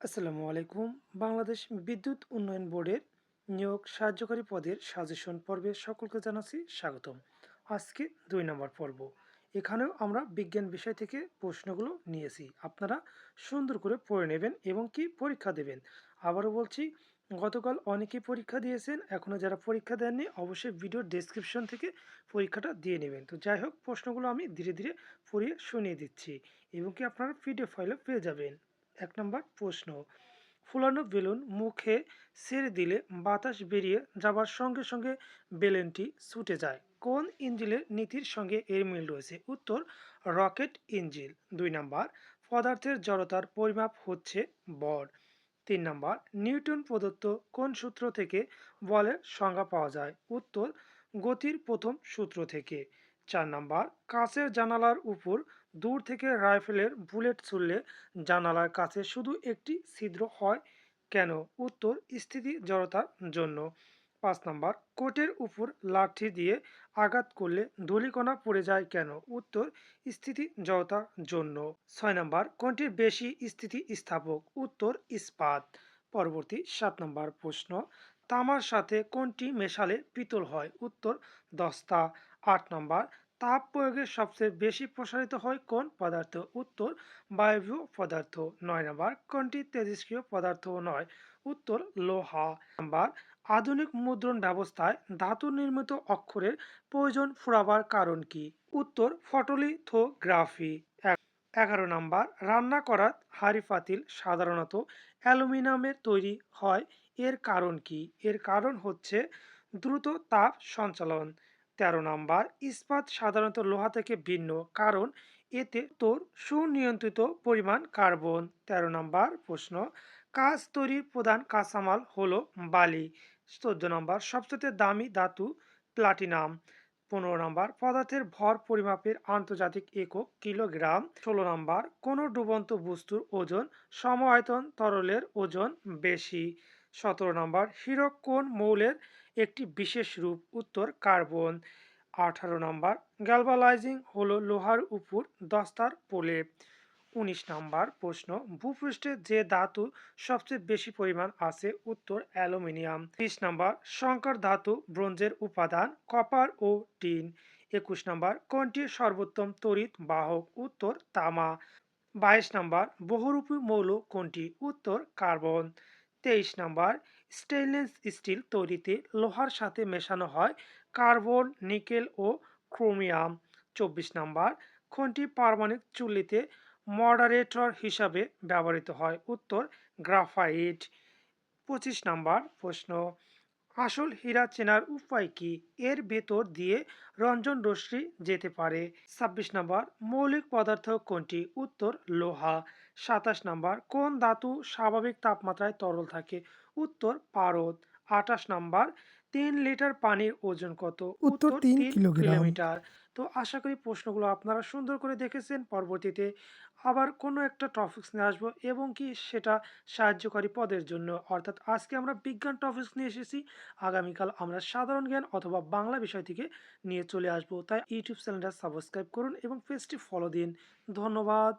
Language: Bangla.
আসসালামু আলাইকুম। বাংলাদেশ বিদ্যুৎ উন্নয়ন বোর্ডের নিয়োগ সাহায্যকারী পদের সাজেশন পর্বে সকলকে জানাচ্ছি স্বাগতম। আজকে দুই নম্বর পর্ব। এখানেও আমরা বিজ্ঞান বিষয় থেকে প্রশ্নগুলো নিয়েছি। আপনারা সুন্দর করে পড়ে নেবেন এবং কি পরীক্ষা দেবেন। আবারও বলছি, গতকাল অনেকেই পরীক্ষা দিয়েছেন এখনও যারা পরীক্ষা দেননি, অবশ্যই ভিডিওর ডেসক্রিপশন থেকে পরীক্ষাটা দিয়ে নেবেন। তো যাই হোক, প্রশ্নগুলো আমি ধীরে ধীরে পড়িয়ে শুনিয়ে দিচ্ছি এবং কি আপনারা পিডিএফ ফাইলে পেয়ে যাবেন। এক নম্বর প্রশ্ন। ফুলানো বেলুন মুখে ছেড়ে দিলে বাতাস বেরিয়ে যাবার সঙ্গে সঙ্গে বেলুনটি ছুটে যায়। কোন ইঞ্জিলের নীতির সঙ্গে এর মিল রয়েছে? উত্তর, রকেট ইঞ্জিল। দুই নাম্বার, পদার্থের জড়তার পরিমাপ হচ্ছে বর তিন নাম্বার, নিউটন প্রদত্ত কোন সূত্র থেকে বলের সংজ্ঞা পাওয়া যায়? উত্তর, গতির প্রথম সূত্র থেকে। চার নাম্বার। কাঁচের জানালার উপর দূর থেকে রাইফেলের বুলেট ছুড়লে জানালার কাছে শুধু একটি ছিদ্র হয় কেন? উত্তর, স্থিতি জড়তার জন্য। পাঁচ নাম্বার, কোটের উপর লাঠি দিয়ে আঘাত করলে ধূলিকণা পড়ে যায় কেন? উত্তর, স্থিতি জড়তার জন্য। ছয় নাম্বার, কোনটির বেশি স্থিতি স্থাপক উত্তর, ইস্পাত। পরবর্তী সাত নম্বর প্রশ্ন, তামার সাথে কোনটি মেশালে পিতল হয়? উত্তর, দস্তা। আট নম্বর, তাপ প্রয়োগে সবচেয়ে বেশি প্রসারিত হয় কোন পদার্থ? উত্তর, বায়বীয় পদার্থ। নয় নম্বর, কোনটি তেজস্ক্রিয় পদার্থ নয়? উত্তর, লোহা। নাম্বার, আধুনিক মুদ্রণ ব্যবস্থায় ধাতু নির্মিত অক্ষরের প্রয়োজন ফুরাবার কারণ কি? উত্তর, ফটোলিথোগ্রাফি। এগারো নাম্বার, রান্না করার হাঁড়ি পাতিল সাধারণত অ্যালুমিনিয়ামের তৈরি হয়। এর কারণ কি? এর কারণ হচ্ছে দ্রুত তাপ সঞ্চালন। তেরো নাম্বার, ইস্পাত সাধারণত লোহা থেকে ভিন্ন, কারণ এতে তোর সুনিয়ন্ত্রিত পরিমাণ কার্বন। তেরো নাম্বার প্রশ্ন, কাজ তৈরির প্রধান কাঁচামাল হলো বালি। চোদ্দ নম্বর, সবচেয়ে দামি ধাতু প্লাটিনাম। পনেরো নম্বর, পদার্থের ভর পরিমাপের আন্তর্জাতিক একক কিলোগ্রাম। ষোলো নম্বর, কোনো ডুবন্ত বস্তুর ওজন সম আয়তন তরলের ওজন বেশি। সতেরো নম্বর, হীরক কোন মৌলের একটি বিশেষ রূপ? উত্তর, কার্বন। আঠারো নম্বর, গ্যালভালাইজিং হলো লোহার উপর দস্তার প্রলেপ উনিশ নম্বর প্রশ্ন, ভূপৃষ্ঠে যে ধাতু সবচেয়ে বেশি পরিমাণ আছে? উত্তর, অ্যালুমিনিয়াম। বিশ নম্বর সংকর ধাতু ব্রোঞ্জের উপাদান কপার ও টিন। একুশ নম্বর, কোনটি সর্বোত্তম তড়িৎ বাহক? উত্তর, তামা। বাইশ নম্বর, বহুরূপী মৌল কোনটি? উত্তর, কার্বন। তেইশ নম্বর স্টেইনলেস স্টিল তৈরিতে লোহার সাথে মেশানো হয় কার্বন, নিকেল ও ক্রোমিয়াম। চব্বিশ নম্বর কোনটি পারমাণবিক চুল্লিতে মডারেটর হিসাবে ব্যবহৃত হয়, উত্তর গ্রাফাইট। পঁচিশ নাম্বার প্রশ্ন, আসল হীরা চেনার উপায় কি? এর ভেতর দিয়ে রঞ্জন রশ্মি যেতে পারে। ছাব্বিশ নাম্বার, মৌলিক পদার্থ কোনটি? উত্তর, লোহা। সাতাশ নাম্বার কোন ধাতু স্বাভাবিক তাপমাত্রায় তরল থাকে? উত্তর পারদ। আঠাশ নাম্বার তিন লিটার পানির ওজন কত? উত্তর তিন কিলোমিটার। তো আশা করি প্রশ্নগুলো আপনারা সুন্দর করে দেখেছেন। পরবর্তীতে আবার কোনো একটা টপিক্স নিয়ে আসব এবং কি সেটা সাহায্যকারী পদের জন্য। অর্থাৎ আজকে আমরা বিজ্ঞান টপিক্স নিয়ে এসেছি। আগামীকাল আমরা সাধারণ জ্ঞান অথবা বাংলা বিষয় থেকে নিয়ে চলে আসব। তাই ইউটিউব চ্যানেলটা সাবস্ক্রাইব করুন এবং পেজটি ফলো দিন। ধন্যবাদ।